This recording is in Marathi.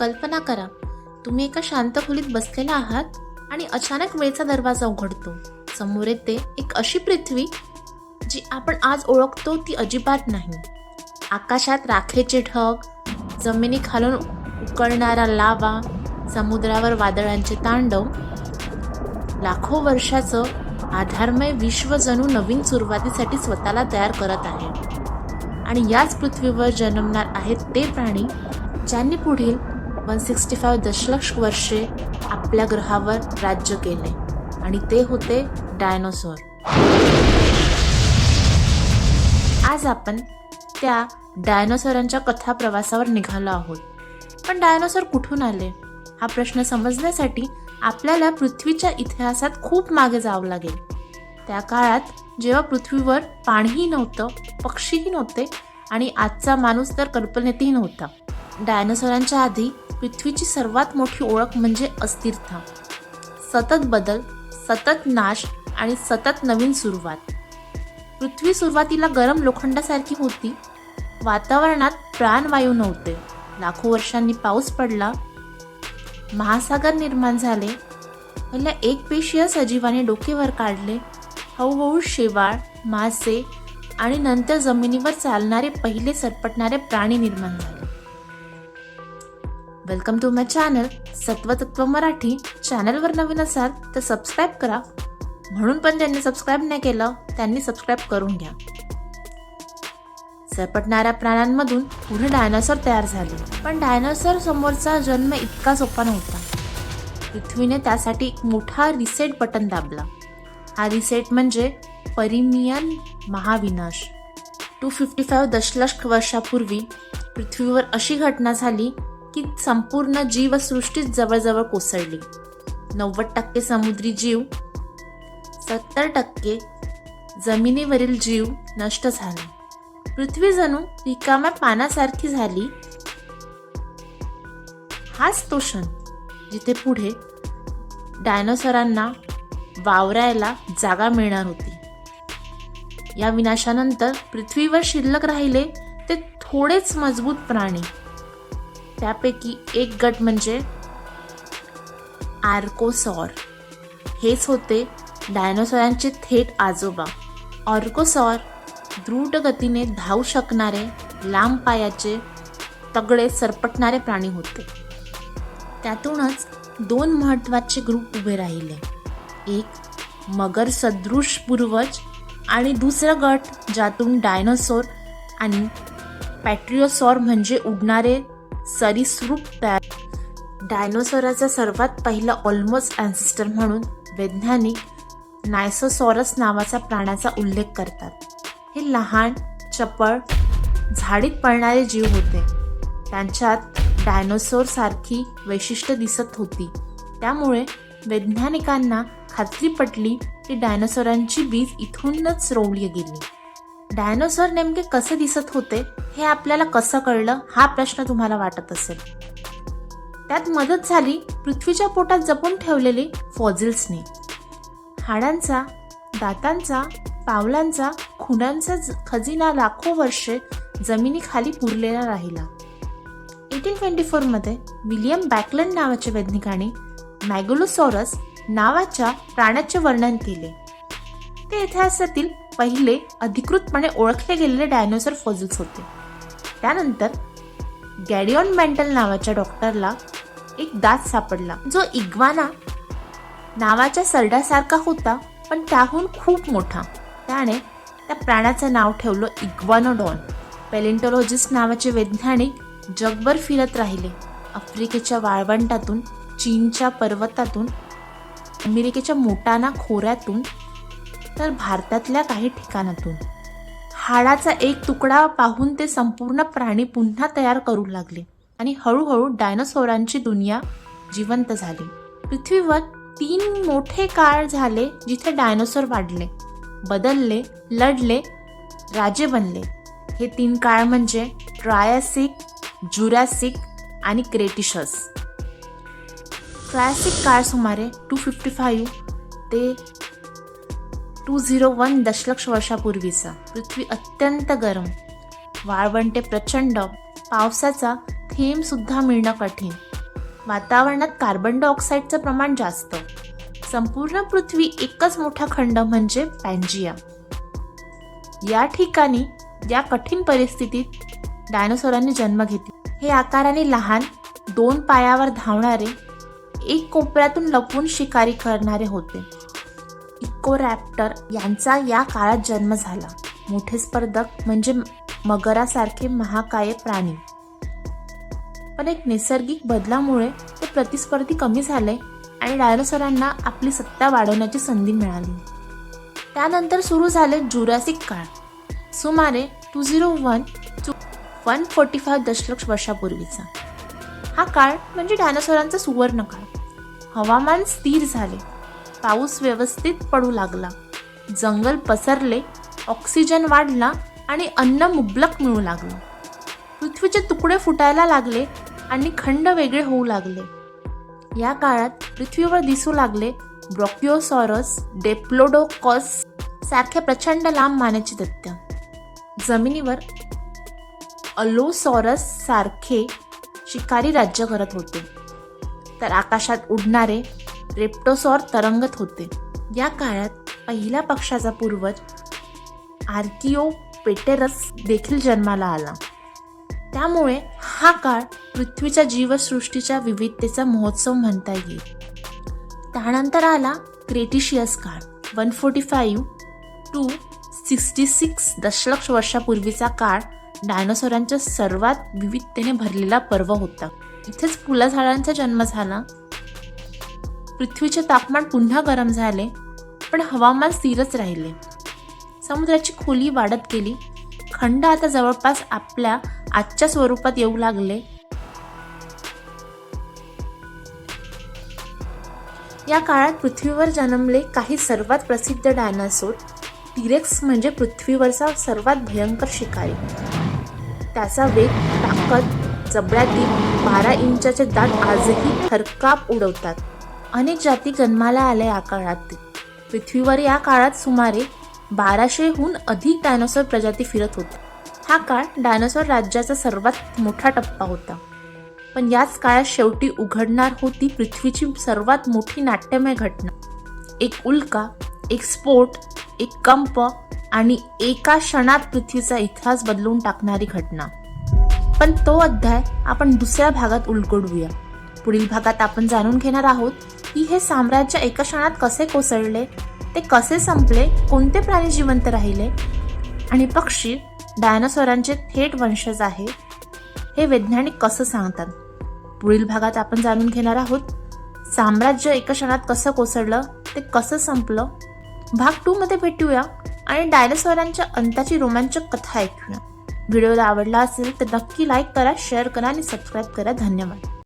कल्पना करा. तुम्ही एका शांत खोलीत बसलेला आहात आणि अचानक वेळचा दरवाजा उघडतो. समोर येते एक अशी पृथ्वी जी आपण आज ओळखतो ती अजिबात नाही. आकाशात राखेचे ढग जमिनी खालून उकळणारा लावा समुद्रावर वादळांचे तांडव लाखो वर्षाचं आधारमय विश्व जणू नवीन सुरुवातीसाठी स्वतःला तयार करत आहे. आणि याच पृथ्वीवर जन्मणार आहेत ते प्राणी ज्यांनी पुढील वन सिक्स्टी फाईव्ह दशलक्ष वर्षे आपल्या ग्रहावर राज्य केले. आणि ते होते डायनोसॉर. आज आपण त्या डायनोसॉरांच्या कथा प्रवासावर निघालो आहोत. पण डायनोसॉर कुठून आले? हा प्रश्न समजण्यासाठी आपल्याला पृथ्वीच्या इतिहासात खूप मागे जावं लागेल. त्या काळात जेव्हा पृथ्वीवर पाणीही नव्हतं पक्षीही नव्हते आणि आजचा माणूस तर कल्पनेतही नव्हता. डायनोसॉरांच्या आधी पृथ्वीची सर्वात मोठी ओळख म्हणजे अस्थिरता. सतत बदल सतत नाश आणि सतत नवीन सुरुवात. पृथ्वी सुरुवातीला गरम लोखंडासारखी होती. वातावरणात प्राणवायू नव्हते. लाखो वर्षांनी पाऊस पडला. महासागर निर्माण झाले. पहिल्या एकपेशीय सजीवाने डोकेवर काढले. हळूहळू शेवाळ मासे आणि नंतर जमिनीवर चालणारे पहिले सरपटणारे प्राणी निर्माण झाले. Welcome to my channel Satvatatva Marathi. चॅनलवर नवीन असाल तर सबस्क्राईब करा. म्हणून पण ज्यांनी सबस्क्राईब नाही केलं त्यांनी सबस्क्राईब करून घ्या. सरपटणाऱ्या प्राण्यांमधून पुढे डायनासोर तयार झाले. पण डायनासोर समोरचा जन्म इतका सोपा नव्हता. पृथ्वीने त्यासाठी एक मोठा रिसेट बटन दाबला. हा रिसेट म्हणजे परिमियन महाविनाश. टू फिफ्टी फाईव्ह दशलक्ष वर्षापूर्वी पृथ्वीवर अशी घटना झाली की संपूर्ण जीवसृष्टीच जवळजवळ कोसळली. नव्वद टक्के समुद्री जीव सत्तर टक्के जमिनीवरील जीव नष्ट झाला. पृथ्वी जणू रिकाम्या पानासारखी झाली. हाच तो क्षण जिथे पुढे डायनोसरांना वावरायला जागा मिळणार होती. या विनाशानंतर पृथ्वीवर शिल्लक राहिले ते थोडेच मजबूत प्राणी. त्यापैकी एक गट म्हणजे आर्कोसॉर. हेच होते डायनोसॉरांचे थेट आजोबा. ऑर्कोसॉर द्रुत गतीने धावू शकणारे लांब पायाचे तगडे सरपटणारे प्राणी होते. त्यातूनच दोन महत्त्वाचे ग्रुप उभे राहिले. एक मगर सदृश पूर्वज आणि दुसरा गट ज्यातून डायनोसॉर आणि पॅट्रिओसॉर म्हणजे उडणारे सरीसृप तयार. डायनोसॉराचा सर्वात पहिला ऑलमोस्ट अँसिस्टर म्हणून वैज्ञानिक नायसोसॉरस नावाचा प्राण्याचा उल्लेख करतात. हे लहान चपळ झाडीत पळणारे जीव होते. त्यांच्यात डायनोसोरसारखी वैशिष्ट्य दिसत होती. त्यामुळे वैज्ञानिकांना खात्री पटली की डायनोसॉरांची बीज इथूनच रोवली गेली. डायनोसॉर नेमके कसे दिसत होते हे आपल्याला कसं कळलं हा प्रश्न तुम्हाला वाटत असेल. त्यात मदत झाली पृथ्वीच्या पोटात जपून ठेवलेली फॉझिल्सने. हाडांचा दातांचा पावलांचा खुणांचा खजिना लाखो वर्षे जमिनीखाली पुरलेला राहिला. एटीन ट्वेंटी फोरमध्ये विलियम बॅकलंड नावाच्या वैज्ञानिकाने मॅगोलोसॉरस नावाच्या प्राण्याचे वर्णन केले. ते इतिहासातील पहिले अधिकृतपणे ओळखले गेलेले डायनोसॉर फॉझिल्स होते. त्यानंतर गॅडिऑन मेंटल नावाच्या डॉक्टरला एक दात सापडला जो इग्वाना नावाच्या सरड्यासारखा होता पण त्याहून खूप मोठा. त्याने त्या प्राण्याचं नाव ठेवलं इग्वानोडॉन. पेलेंटोलॉजिस्ट नावाचे वैज्ञानिक जगभर फिरत राहिले. आफ्रिकेच्या वाळवंटातून चीनच्या पर्वतातून अमेरिकेच्या मोटाना खोऱ्यातून तर भारतातल्या काही ठिकाणातून. हाडाचा एक तुकडा पाहून ते संपूर्ण प्राणी पुन्हा तयार करू लागले आणि हळूहळू डायनोसॉरांची दुनिया जिवंत झाली. पृथ्वीवर तीन मोठे काळ झाले जिथे डायनोसॉर वाढले बदलले लढले राजे बनले. हे तीन काळ म्हणजे ट्रायासिक जुरॅसिक आणि क्रेटिशस. ट्रायासिक काळ सुमारे टू फिफ्टी फाईव्ह ते टू झिरो वन दशलक्ष वर्षापूर्वीचा. पृथ्वी अत्यंत गरम. वाळवंटे प्रचंड. पावसाचा थेंबसुद्धा मिळणं कठीण. वातावरणात कार्बन डायऑक्साईडचं प्रमाण जास्त. संपूर्ण पृथ्वी एकच मोठा खंड म्हणजे पॅन्जिया या ठिकाणी या कठीण परिस्थितीत डायनोसॉरांनी जन्म घेतला. हे आकाराने लहान दोन पायावर धावणारे एक कोपऱ्यातून लपून शिकारी करणारे होते. इकोरॅप्टर यांचा या काळात जन्म झाला. मोठे स्पर्धक म्हणजे मगरासारखे महाकाय प्राणी. पण एक नैसर्गिक बदलामुळे ते प्रतिस्पर्धी कमी झाले आणि डायनोसरांना आपली सत्ता वाढवण्याची संधी मिळाली. त्यानंतर सुरू झाले जुरासिक काळ. सुमारे two zero one to one forty five दशलक्ष वर्षापूर्वीचा. हा काळ म्हणजे डायनोसरांचा सुवर्ण काळ. हवामान स्थिर झाले. पाऊस व्यवस्थित पडू लागला. जंगल पसरले ऑक्सिजन वाढला आणि अन्न मुबलक मिळू लागलं. पृथ्वीचे तुकडे फुटायला लागले आणि खंड वेगळे होऊ लागले. या काळात पृथ्वीवर दिसू लागले ब्रॉकिओसॉरस डेप्लोडोकॉस सारख्या प्रचंड लांब मानेचे दैत्य जमिनीवर अलोसॉरस सारखे शिकारी राज्य करत होते. तर आकाशात उडणारे रेप्टोसॉर तरंगत होते. या काळात पहिल्या पक्षाचा पूर्वज आर्किओपेटेरस देखील जन्माला आला. त्यामुळे हा काळ पृथ्वीच्या जीवसृष्टीच्या विविधतेचा महोत्सव म्हणता येईल. त्यानंतर आला क्रेटिशियस काळ one forty five to sixty six दशलक्ष वर्षापूर्वीचा काळ डायनोसॉरांच्या सर्वात विविधतेने भरलेला पर्व होता. इथेच फुला झाडांचा जन्म झाला. पृथ्वीचे तापमान पुन्हा गरम झाले पण हवामान स्थिरच राहिले. समुद्राची खोली वाढत गेली. खंड आता जवळपास आपल्या आजच्या स्वरूपात येऊ लागले. या काळात पृथ्वीवर जन्मले काही सर्वात प्रसिद्ध डायनासोर टिरेक्स म्हणजे पृथ्वीवरचा सर्वात भयंकर शिकारी. त्याचा वेग ताकद जबड्यातील बारा इंचाचे दात आजही थरकाप उडवतात. अनेक जाती जन्माला आल्या या काळात. पृथ्वीवर या काळात सुमारे बाराशेहून अधिक डायनोसॉर प्रजाती फिरत होत्या हा काळ डायनोसॉर राज्याचा सर्वात मोठा टप्पा होता. पण याच काळात शेवटी उघडणार होती पृथ्वीची सर्वात मोठी नाट्यमय घटना. एक उल्का एक स्फोट एक कंप आणि एका क्षणात पृथ्वीचा इतिहास बदलून टाकणारी घटना. पण तो अध्याय आपण दुसऱ्या भागात उलगडूया. पुढील भागात आपण जाणून घेणार आहोत की हे साम्राज्य एका क्षणात कसे कोसळले ते कसे संपले कोणते प्राणी जिवंत राहिले आणि पक्षी डायनासोरांचे थेट वंशज आहे हे वैज्ञानिक कसं सांगतात? पुढील भागात आपण जाणून घेणार आहोत साम्राज्य एका क्षणात कसं कोसळलं ते कसं संपलं? भाग टू मध्ये भेटूया आणि डायनासोरांच्या अंताची रोमांचक कथा ऐकूया. व्हिडिओला आवडला असेल तर नक्की लाईक करा शेअर करा आणि सबस्क्राईब करा. धन्यवाद.